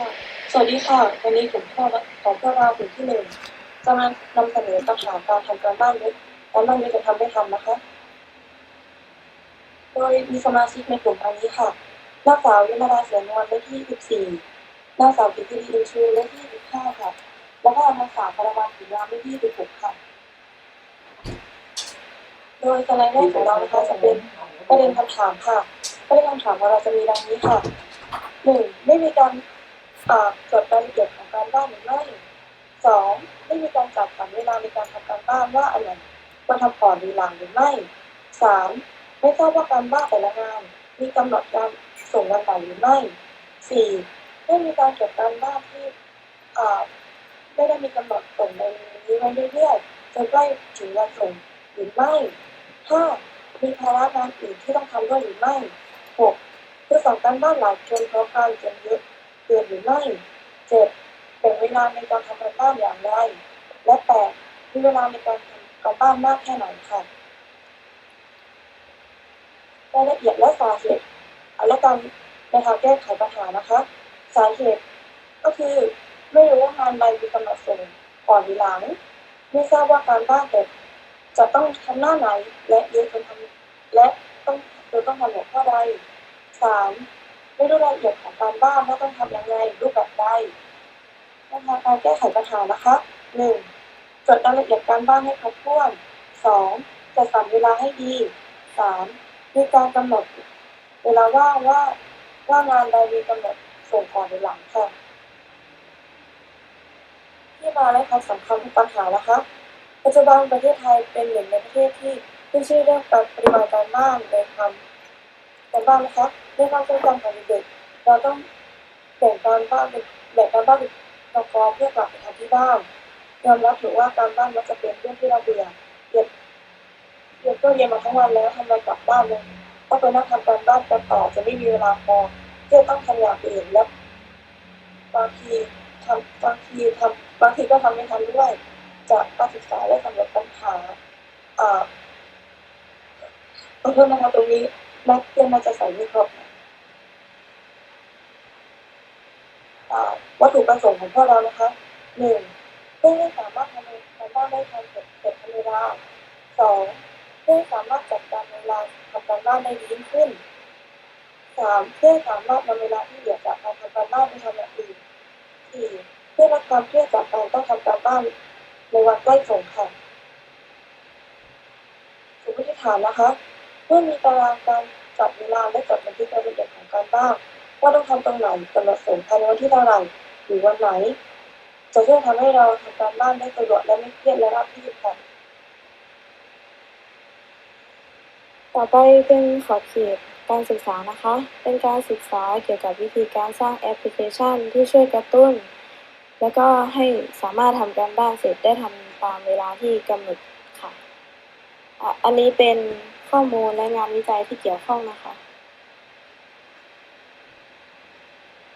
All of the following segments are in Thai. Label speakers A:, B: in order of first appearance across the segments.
A: ค่ะสวัสดีค่ะ วันนี้กลุ่มพ่อของพวกเรากลุ่มที่หนึ่งจะมานำเสนอปัญหาการทำการบ้านเล็กการบ้านเล็กจะทำไม่ทำนะคะ โดยมีสมาชิกในกลุ่มอันนี้ค่ะนางสาววิมาลาเสียนวลเลขที่ 14นางสาวกิติอินชูเลขที่ 15 ค่ะ แล้วก็นางสาวพรวันผิรามเลขที่ 16 ค่ะ โดยสไลด์แรกของเรานะคะจะเป็นประเด็นคำถามค่ะประเด็นคำถามของเราจะมีดังนี้ค่ะหนึ่งไม่มีการ จดรายละเอียดของการบ้านหรือไม่สองไม่มีการจัดสรรเวลาในการทำการบ้านว่าอันไหนควรทำก่อนหรือหลังหรือไม่สามไม่ทราบว่าการบ้านแต่ละงานมีกำหนดการส่งวันไหนหรือไม่สี่ไม่มีการเก็บการบ้านที่อ่าไม่ได้มีกำหนดส่งในนี้ไว้เรื่อยๆจนใกล้ถึงวันส่งหรือไม่ห้ามีภาระงานอื่นที่ต้องทำด้วยหรือไม่หกคือสั่งการบ้านหลายจนเพราะการจนเยอะ เกินหรือไม่เจ็ดแบ่งเวลาในการทำการบ้านอย่างไร และแปดมีเวลาในการทำการบ้านมากแค่ไหนค่ะรายละเอียดและสาเหตุแลการในทางแก้ไขปัญหานะคะ สาเหตุก็คือไม่รู้ว่างานใดมีกำหนดส่งก่อนหรือหลัง ไม่ทราบว่าการบ้านแต่จะต้องทำหน้าไหนและเยอะจนทำและต้องโดยต้องทำหัวข้อใดสาม รู้รายละเอียดของการบ้านว่าต้องทำยังไงรูปแบบใดแนวทางการแก้ไขปัญหานะคะหนึ่งจดรายละเอียดการบ้านให้ครบถ้วนสองจัดสรรเวลาให้ดีสามมีการกำหนด เวลาว่างว่าว่างานใดมีกำหนดส่งก่อนหรือหลังค่ะที่มาและความสำคัญของปัญหานะคะ ปัจจุบันประเทศไทยเป็นหนึ่งในประเทศที่ขึ้นชื่อเรื่องการปฏิบัติการบ้านในความ การบ้านนะคะในความทรงจำของเด็กๆเราต้องแบ่งการบ้านแบ่งการบ้านเป็นกองเพื่อกลับไปทำที่บ้านยอมรับถือว่าการบ้านมักจะเป็นเรื่องที่เราเบื่อเรียนเรียนก็เรียนมาทั้งวันแล้วทำไมกลับบ้านเลยต้องไปนั่งทำการบ้านกันต่อจะไม่มีเวลาพอที่จะต้องทำอย่างอื่นแล้วบางทีทำบางทีทำบางทีก็ทำไม่ทันด้วยจากการศึกษาและสำรวจปัญหาอ่าขอโทษนะคะตรงนี้ นักเรียนมาจะใส่ไม่ครบวัตถุประสงค์ของพวกเรานะคะหนึ่งเพื่อให้สามารถทำการบ้านได้ทันเสร็จเสร็จทันเวลาสองเพื่อสามารถจัดการเวลาทำการบ้านได้ดีขึ้นสามเพื่อสามารถนำเวลาที่เหลือจากการทำการบ้านไปทำอย่างอื่นสี่เพื่อลดความเครียดจากการต้องทำการบ้านในวันใกล้ส่งค่ะสมมติฐานนะคะ เมื่อมีตารางการจัดเวลาและจดบันทึกรายละเอียดของการบ้านว่าต้องทำตรงไหนกำหนดส่งภายในวันที่เท่าไหร่หรือวันไหน จะช่วยทำให้เราทำการบ้านได้สะดวกและไม่เครียดและราบรื่นค่ะ
B: ต่อไปเป็นขอบเขตการศึกษานะคะ เป็นการศึกษาเกี่ยวกับวิธีการสร้างแอปพลิเคชันที่ช่วยกระตุ้น แล้วก็ให้สามารถทำการบ้านเสร็จได้ทำตามเวลาที่กำหนดค่ะ อันนี้เป็น ข้อมูลและงานวิจัยที่เกี่ยวข้องนะคะ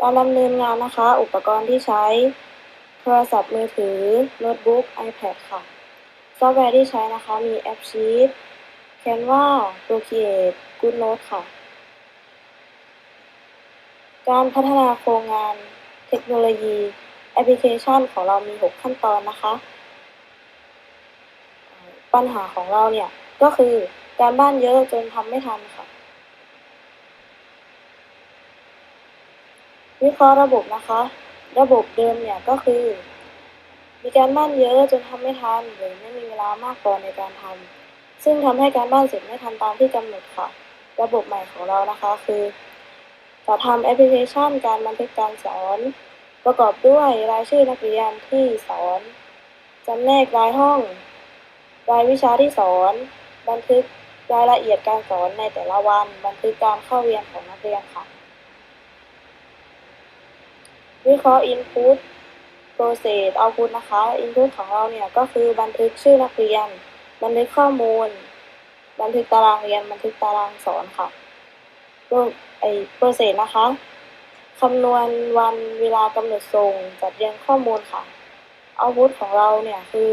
B: การดำเนินงานนะคะ อุปกรณ์ที่ใช้โทรศัพท์มือถือโน้ตบุ๊ก iPad ค่ะ ซอฟต์แวร์ที่ใช้นะคะ มีแอปชีต Canva Procreate GoodNote ค่ะ การพัฒนาโครงงานเทคโนโลยีแอปพลิเคชันของเรามี 6 ขั้นตอนนะคะ ปัญหาของเราเนี่ยก็คือ การบ้านเยอะจนทำไม่ทันค่ะ วิเคราะห์ระบบนะคะ ระบบเดิมเนี่ยก็คือ มีการบ้านเยอะจนทำไม่ทันหรือไม่มีเวลามากพอในการทำซึ่งทำให้การบ้านเสร็จไม่ทันตามที่กำหนดค่ะ ระบบใหม่ของเรานะคะคือจะทำแอปพลิเคชันการบันทึกการสอน ประกอบด้วยรายชื่อนักเรียนที่สอนจำแนกรายห้อง รายวิชาที่สอน บันทึก รายละเอียดการสอนในแต่ละวัน บันทึกการเข้าเรียนของนักเรียนค่ะ วิเคราะห์ Input Process Output นะคะ Input ของเราเนี่ยก็คือบันทึกชื่อนักเรียน บันทึกข้อมูล บันทึกตารางเรียน บันทึกตารางสอนค่ะไอ Process นะคะคำนวณวันเวลากำหนดส่งจัดเรียงข้อมูลค่ะ Output ของเราเนี่ยคือ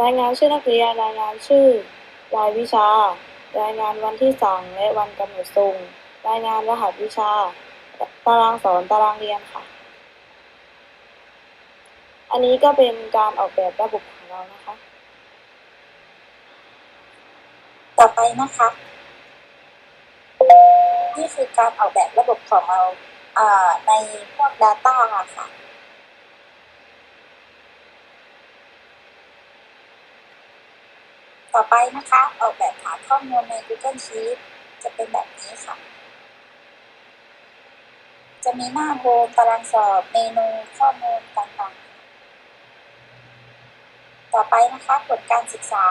B: รายงานชื่อนักเรียนรายงานชื่อ รายวิชา รายงานวันที่สั่งและวันกำหนดส่ง รายงานรหัสวิชา ตารางสอนตารางเรียนค่ะ อันนี้ก็เป็นการออกแบบระบบของเรานะคะ
C: ต่อไปนะคะ นี่คือการออกแบบระบบของเราในพวก Data ค่ะ ต่อไปนะคะ ออกแบบฐานข้อมูลใน Google Sheet จะเป็นแบบนี้ค่ะ จะมีหน้าโฮมตารางสอบเมนูข้อมูลต่างๆ ต่อไปนะคะผลการศึกษา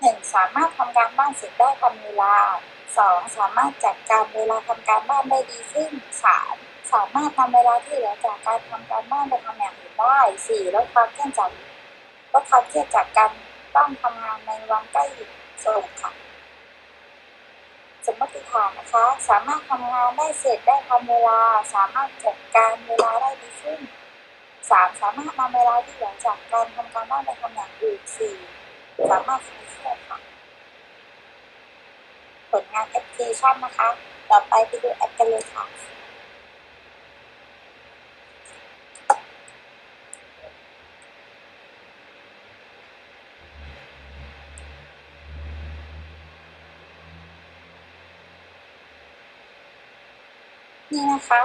C: หนึ่งสามารถทำการบ้านเสร็จได้ทันเวลาสองสามารถจัดการเวลาทำการบ้านได้ดีขึ้นสามสามารถนำเวลาที่เหลือจากการทำการบ้านไปทำอย่างอื่นได้สี่ลดความเครียดจากลดความเครียดจากการ ต้องทำงานในวันใกล้ส่งค่ะ สมมติฐานนะคะ สามารถทำงานได้เสร็จได้ทันเวลา สามารถจัดการเวลาได้ดีขึ้นสามสามารถนำเวลาที่เหลือจากการทำการบ้านไปทำอย่างอื่นสี่สามารถซื้อเสื้อค่ะผลงานแอปพลิเคชันนะคะ ต่อไปไปดูแอปกันเลยค่ะ นี่นะคะ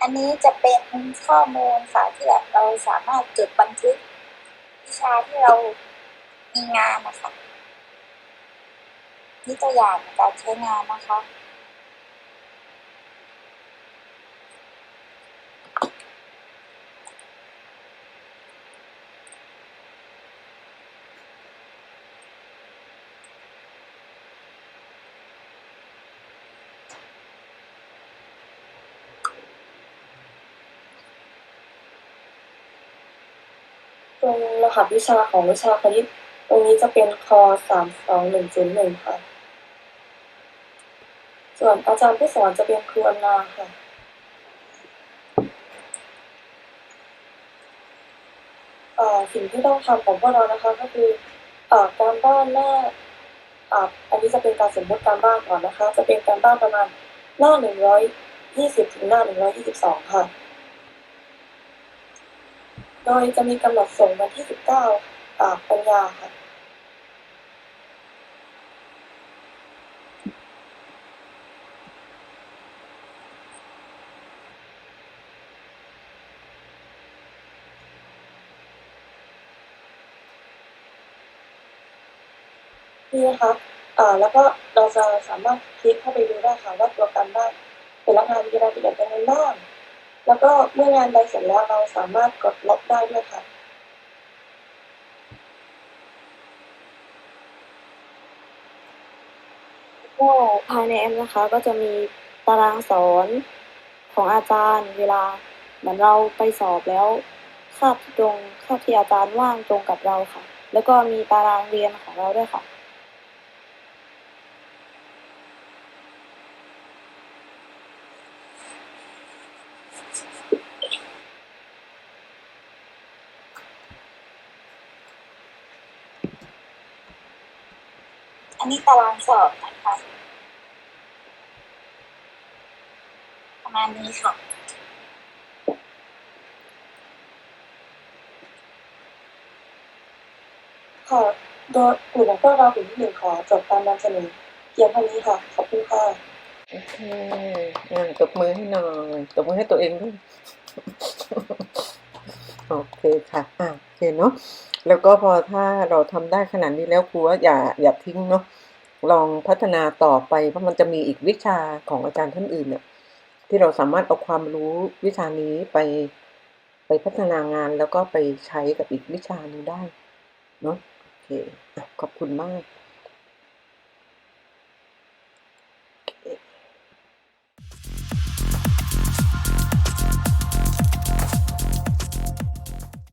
C: อันนี้จะเป็นข้อมูลค่ะที่แบบเราสามารถจดบันทึกวิชาที่เรามีงานนะคะนี่ตัวอย่างการใช้งานนะคะ
A: ตรงรหัสวิชาของวิชาคณิต ตรงนี้จะเป็นคอสามสองหนึ่งศูนย์หนึ่งค่ะ ส่วนอาจารย์ผู้สอนจะเป็นครูอนนาค่ะสิ่งที่ต้องทำของพวกเรานะคะก็คือการบ้านหน้าอันนี้จะเป็นการสมมติการบ้านก่อนนะคะ จะเป็นการบ้านประมาณหน้าหนึ่งร้อยยี่สิบถึงหน้าหนึ่งร้อยยี่สิบสองค่ะ โดยจะมีกำหนดส่งวันที่ 19อ่ากันยาค่ะนี่นะคะอ่าแล้วก็เราจะสามารถคลิกเข้าไปดูได้ค่ะว่าตัวการบ้านแต่ละงานมีรายละเอียดยังไงบ้าง ก็เมื่องานใดเสร็จแล้วเราสามารถกดลบได้ด้วยค่ะ
B: ก็ภายในแอปนะคะ ก็จะมีตารางสอนของอาจารย์ เวลาเหมือนเราไปสอบแล้วคาบตรงคาบที่อาจารย์ว่างตรงกับเราค่ะ แล้วก็มีตารางเรียนของเราด้วยค่ะ
C: อันนี้ตารางสอบนะคะ ประมาณนี้ค่ะ
A: ค่ะโดยกลุ่มของพวกเรากลุ่มที่หนึ่งขอจบการนำเสนอเพียงเท่านี้ค่ะ ขอบคุณค่ะ
D: โอเคอ่าตบมือให้หน่อยตบมือให้ตัวเองด้วย โอเคค่ะอ่าโอเคเนาะแล้วก็พอถ้าเราทำได้ขนาดนี้แล้วครูว่าอย่าอย่าทิ้งเนาะ ลองพัฒนาต่อไปเพราะมันจะมีอีกวิชาของอาจารย์ท่านอื่นเนี่ยที่เราสามารถเอาความรู้วิชานี้ไปไปพัฒนางานแล้วก็ไปใช้กับอีกวิชานึงได้เนาะโอเคขอบคุณมาก